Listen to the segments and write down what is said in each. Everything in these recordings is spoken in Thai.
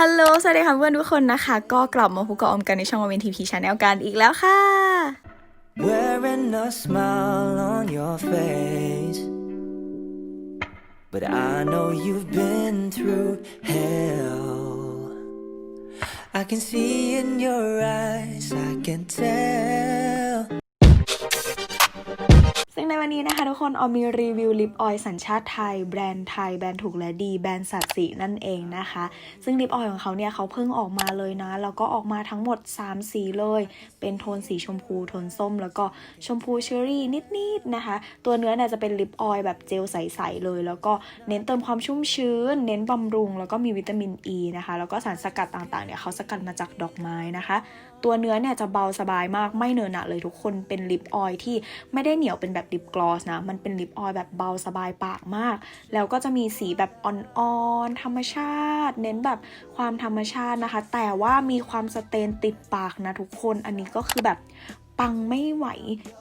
ฮัลโหล สวัสดีค่ะเพื่อนทุกคนนะคะ ก็กลับมาพบกับอมกันในช่องออมเอ็นทีพีชาแนลกันอีกแล้วค่ะ Wearing a smile on your face. But I know you've been through hell. I can see in your eyes, I can tell. ในวันนี้นะคะทุกคนออมมีรีวิวลิปออยล์สัญชาติไทย แบรนด์ไทย แบรนด์ถูกและดี แบรนด์สัตสีนั่นเองนะคะ ซึ่งลิปออยล์ของเขาเนี่ยเขาเพิ่งออกมาเลยนะ แล้วก็ออกมาทั้งหมด 3 สีเลย เป็นโทนสีชมพู โทนส้ม แล้วก็ชมพูเชอรี่นิดๆนะคะ ตัวเนื้อเนี่ยจะเป็นลิปออยล์แบบเจลใสๆเลย แล้วก็เน้นเติมความชุ่มชื้น เน้นบำรุง แล้วก็มีวิตามินอ e ีนะคะ แล้วก็สารสกัดต่างๆเนี่ยเขาสกัดมาจากดอกไม้นะคะ ตัวเนื้อเนี่ยจะเบาสบายมาก ไม่เนอะหนะเลยทุกคน เป็นลิปออยล์ที่ไม่ได้เหนียวเป็นแบบลิปกลอสนะ มันเป็นลิปออยล์แบบเบาสบายปากมาก แล้วก็จะมีสีแบบอ่อนๆธรรมชาติ เน้นแบบความธรรมชาตินะคะ แต่ว่ามีความสเตนติดปากนะทุกคน อันนี้ก็คือแบบ ปังไม่ไหว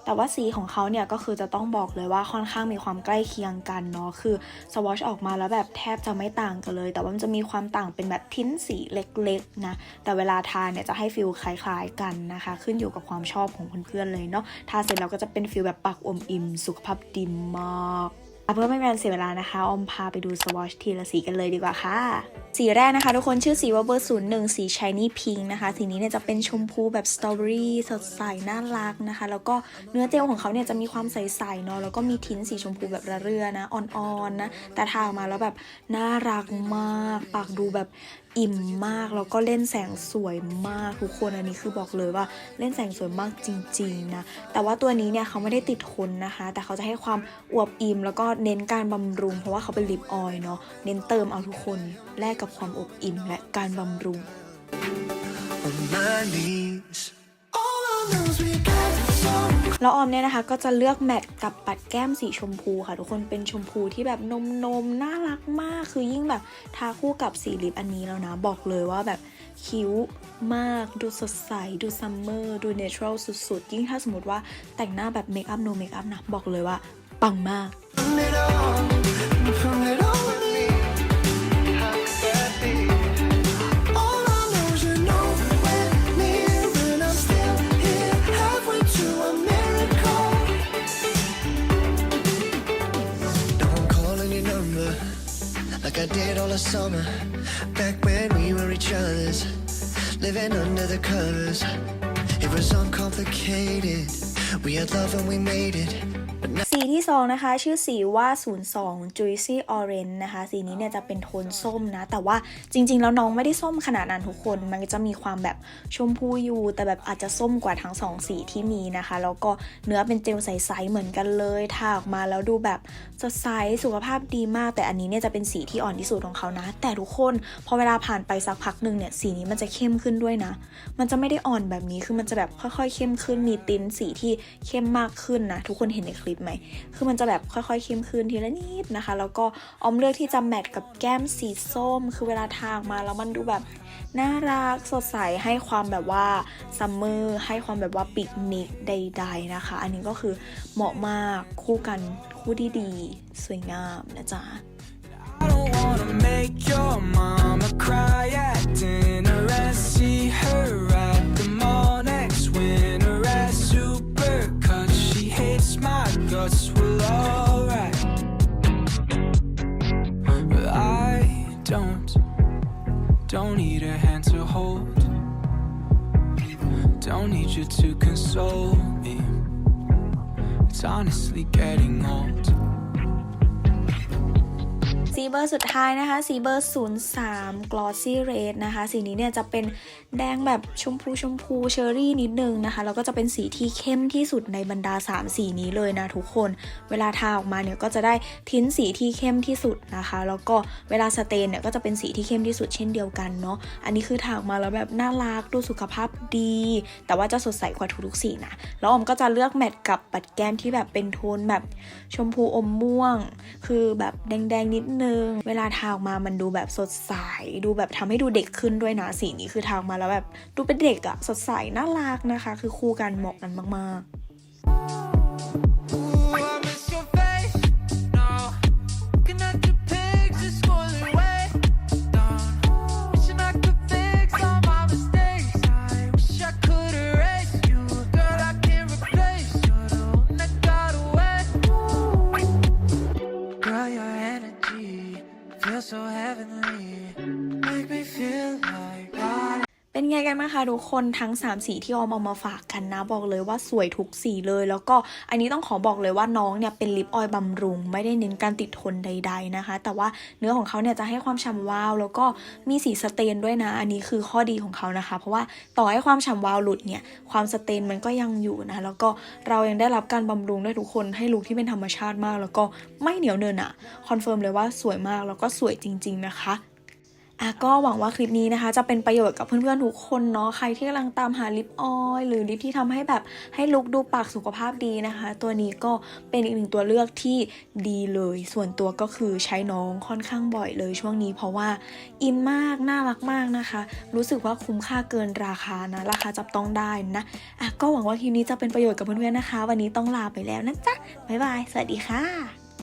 แต่ว่าสีของเขาเนี่ยก็คือจะต้องบอกเลยว่าค่อนข้างมีความใกล้เคียงกันเนาะ คือสวอชออกมาแล้วแบบแทบจะไม่ต่างกันเลย แต่ว่ามันจะมีความต่างเป็นแบบทิ้นสีเล็กๆนะ แต่เวลาทาเนี่ยจะให้ฟิลคล้ายๆกันนะคะ ขึ้นอยู่กับความชอบของเพื่อนๆเลยเนาะ ทาเสร็จแล้วก็จะเป็นฟิลแบบปากอมอิ่ม สุขภาพดีมาก อะเพื่อไม่เป็นการเสียเวลานะคะ ออมพาไปดูสวอชทีละสีกันเลยดีกว่าค่ะ สีแรกนะคะ ทุกคนชื่อสีว่าเบอร์ศูนย์หนึ่งสี shiny pink นะคะ สีนี้เนี่ยจะเป็นชมพูแบบสตรอเบอรี่สดใสน่ารักนะคะ แล้วก็เนื้อเจลของเขาเนี่ยจะมีความใสๆเนาะ แล้วก็มีทิ้นสีชมพูแบบระเรื่อนะ อ่อนๆนะ แต่ทาออกมาแล้วแบบน่ารักมาก ปากดูแบบอิ่มมาก แล้วก็เล่นแสงสวยมากทุกคนอันนี้คือบอกเลยว่าเล่นแสงสวยมากจริงๆนะ แต่ว่าตัวนี้เนี่ยเขาไม่ได้ติดทนนะคะ แต่เขาจะให้ความอวบอิ่มแล้วก็เน้นการบำรุง เพราะว่าเขาเป็นลิปออยล์เนาะเน้นเติมเอาทุกคนแลกกับความอบอิ่มและการบำรุง On my knees. แล้วออมเนี่ยนะคะ ก็จะเลือกแมทกับปัดแก้มสีชมพูค่ะ ทุกคนเป็นชมพูที่แบบนมนมๆน่ารักมาก คือยิ่งแบบทาคู่กับสีลิปอันนี้แล้วนะ บอกเลยว่าแบบคิ้วมากดูสดใส ดูซัมเมอร์ ดูเนเชอรัลสุดๆ ยิ่งถ้าสมมติว่าแต่งหน้าแบบเมคอัพโนเมคอัพนะ บอกเลยว่า ปังมาก Put it on, put it on me. How could that be? All I know is you're nowhere near, and I'm still here halfway to a miracle. Don't call on your number like I did all the summer. Back when we were each other's, living under the covers. It was uncomplicated. We had love and we made it. สีที่ 2 นะคะ ชื่อสีว่า 02 Juicy Orange นะคะ สีนี้เนี่ยจะเป็นโทนส้มนะ แต่ว่าจริง ๆ แล้วน้องไม่ได้ส้มขนาดนั้นทุกคน มันจะมีความแบบชมพูอยู่ แต่แบบอาจจะส้มกว่าทั้ง 2 สีที่มีนะคะ แล้วก็เนื้อเป็นเจลใส ๆ เหมือนกันเลยทาออกมาแล้วดูแบบสดใสสุขภาพดีมาก แต่อันนี้เนี่ยจะเป็นสีที่อ่อนที่สุดของเขานะ แต่ทุกคนพอเวลาผ่านไปสักพักหนึ่งเนี่ยสีนี้มันจะเข้มขึ้นด้วยนะ มันจะไม่ได้อ่อนแบบนี้คือมันจะแบบค่อย ๆ เข้มขึ้นมีติ้นสีที่เข้มมากขึ้นนะทุกคนเห็นในคลิปไหมคือมันจะแบบค่อยๆเข้มขึ้นทีละนิดนะคะ แล้วก็ออมเลือกที่จะแมทกับแก้มสีส้ม คือเวลาทาออกมาแล้วมันดูแบบน่ารักสดใสให้ความแบบว่าซัมเมอร์ให้ความแบบว่าปิกนิกใด ๆนะคะ อันนี้ก็คือเหมาะมากคู่กันคู่ที่ดี สวยงามนะจ๊ะ I don't wanna make your mama cry at dinner and see her my guts, alright. But I don't, don't need a hand to hold. Don't need you to console me. It's honestly getting old. สีเบอร์สุดท้ายนะคะ สีเบอร์ 03 Glossy Red นะคะ สีนี้เนี่ยจะเป็นแดงแบบชมพูชมพูเชอรี่นิดนึงนะคะ แล้วก็จะเป็นสีที่เข้มที่สุดในบรรดา 3 สีนี้เลยนะทุกคน เวลาทาออกมาเนี่ยก็จะได้ทิ้นสีที่เข้มที่สุดนะคะ แล้วก็เวลาสเตนเนี่ยก็จะเป็นสีที่เข้มที่สุดเช่นเดียวกันเนาะ อันนี้คือทาออกมาแล้วแบบน่ารักดูสุขภาพดี แต่ว่าจะสดใสกว่าทุกๆสีนะ แล้วออมก็จะเลือกแมทกับปัดแก้มที่แบบเป็นโทนแบบชมพูอมม่วง คือแบบแดงๆนิดนึงเวลาทาออกมามันดูแบบสดใส ดูแบบทำให้ดูเด็กขึ้นด้วยนะสีนี้คือทาออกมาแล้วแบบดูเป็นเด็กอะสดใสน่ารักนะคะ คือคู่กันเหมาะกันมากๆ feel so heavenly. Make me feel like. เป็นไงกันบ้างคะทุกคนทั้ง 3 สีที่ออมเอามาฝากกันนะ บอกเลยว่าสวยทุกสีเลย แล้วก็อันนี้ต้องขอบอกเลยว่าน้องเนี่ยเป็นลิปออยล์บำรุง ไม่ได้เน้นการติดทนใด ๆนะคะ แต่ว่าเนื้อของเขาเนี่ยจะให้ความฉ่ำวาว แล้วก็มีสีสเตนด้วยนะ อันนี้คือข้อดีของเขานะคะ เพราะว่าต่อให้ความฉ่ำวาวหลุดเนี่ยความสเตนมันก็ยังอยู่นะแล้วก็เรายังได้รับการบำรุงด้วยทุกคนให้ลุคที่เป็นธรรมชาติมาก แล้วก็ไม่เหนียวเนินอะคอนเฟิร์มเลยว่าสวยมากแล้วก็สวยจริง ๆนะคะ อะก็หวังว่าคลิปนี้นะคะ จะเป็นประโยชน์กับเพื่อนๆทุกคนเนาะใครที่กำลังตามหาลิปออยหรือลิปที่ทำให้แบบให้ลุคดูปากสุขภาพดีนะคะ ตัวนี้ก็เป็นอีกหนึ่งตัวเลือกที่ดีเลย ส่วนตัวก็คือใช้น้องค่อนข้างบ่อยเลยช่วงนี้ เพราะว่าอินมากน่ารักมากนะคะ รู้สึกว่าคุ้มค่าเกินราคานะราคาจับต้องได้นะอะก็หวังว่าคลิปนี้จะเป็นประโยชน์กับเพื่อนๆนะคะ วันนี้ต้องลาไปแล้วนะจ๊ะบ๊ายบายสวัสดีค่ะ